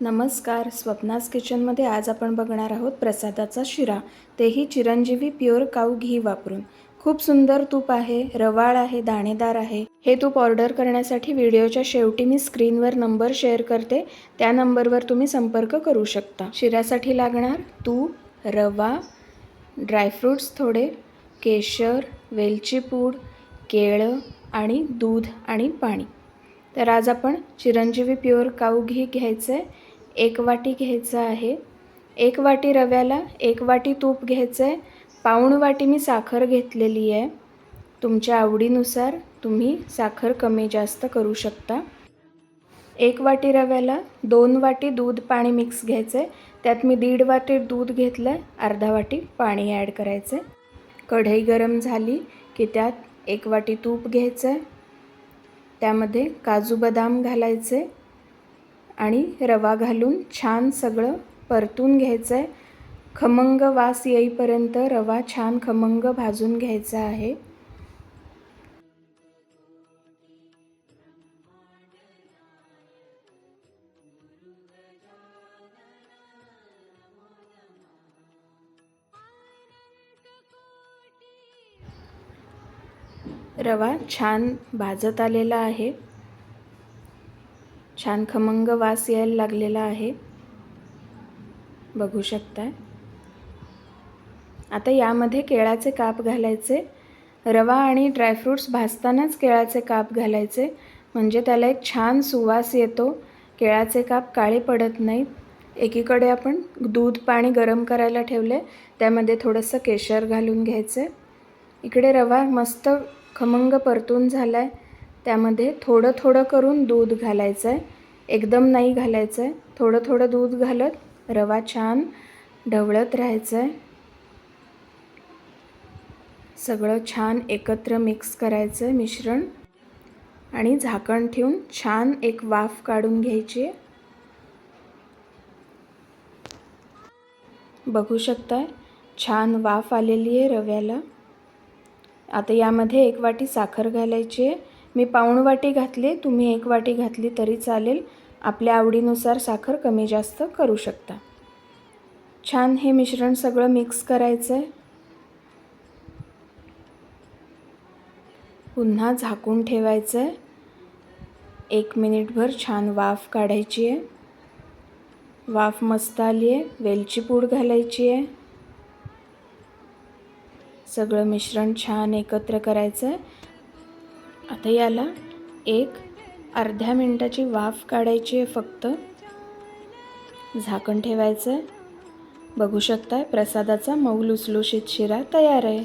नमस्कार. स्वप्नास किचनमध्ये आज आपण बघणार आहोत प्रसादाचा शिरा. तेही चिरंजीवी प्युअर काऊ घी वापरून. खूप सुंदर तूप आहे रवाळ आहे दाणेदार आहे. हे तूप ऑर्डर करण्यासाठी व्हिडिओच्या शेवटी मी स्क्रीनवर नंबर शेअर करते. त्या नंबरवर तुम्ही संपर्क करू शकता. शिऱ्यासाठी लागणार तूप रवा ड्रायफ्रूट्स थोडे केशर वेलची पूड केळं आणि दूध आणि पाणी. तर आज आपण चिरंजीवी प्युअर काऊ घी घ्यायचं. आहे एक वाटी घ्यायचं आहे. एक वाटी रव्याला एक वाटी तूप घ्यायचं आहे पाऊण वाटी मी साखर घेतलेली आहे. तुमच्या आवडीनुसार तुम्ही साखर कमी जास्त करू शकता. एक वाटी रव्याला दोन वाटी दूध पाणी मिक्स घ्यायचं आहे त्यात मी दीड वाटी दूध घेतलं आहे अर्धा वाटी पाणी ॲड करायचं आहे कढई गरम झाली की त्यात एक वाटी तूप घ्यायचं आहे त्यामध्ये काजू बदाम घालायचे. आणि रवा घालून छान सगळं परतून घ्यायचं आहे खमंग वास येईपर्यंत रवा छान खमंग भाजून घ्यायचा आहे. रवा छान भाजत आलेला आहे. छान खमंग वास यायला लागलेला आहे. बघू शकताय. आता यामध्ये केळाचे काप घालायचे. रवा आणि ड्रायफ्रूट्स भाजतानाच केळाचे काप घालायचे. म्हणजे त्याला एक छान सुवास येतो. केळाचे काप काळे पडत नाहीत. एकीकडे आपण दूध पाणी गरम करायला ठेवले त्यामध्ये थोडंसं केशर घालून घ्यायचं. इकडे रवा मस्त खमंग परतून झाला आहे त्यामध्ये थोडं थोडं करून दूध घालायचं आहे एकदम नाही घालायचं आहे थोडं थोडं दूध घालत रवा छान ढवळत राहायचं आहे सगळं छान एकत्र मिक्स करायचं आहे मिश्रण. आणि झाकण ठेवून छान एक वाफ काढून घ्यायची. आहे बघू शकताय छान वाफ आलेली आहे रव्याला. आता यामध्ये एक वाटी साखर घालायची आहे. मी पाऊण वाटी घातली तुम्ही एक वाटी घातली तरी चालेल. आपल्या आवडीनुसार साखर कमी जास्त करू शकता. छान हे मिश्रण सगळं मिक्स करायचं आहे पुन्हा झाकून ठेवायचं आहे एक मिनिटभर छान वाफ काढायची आहे वाफ मस्त आली आहे वेलची पूड घालायची आहे सगळं मिश्रण छान एकत्र करायचं आहे आता याला एक अर्ध्या मिनटाची वाफ काढायची आहे फक्त. झाकण ठेवायचं आहे बघू शकताय प्रसादाचा मऊ लुसलुशीत शिरा तयार आहे.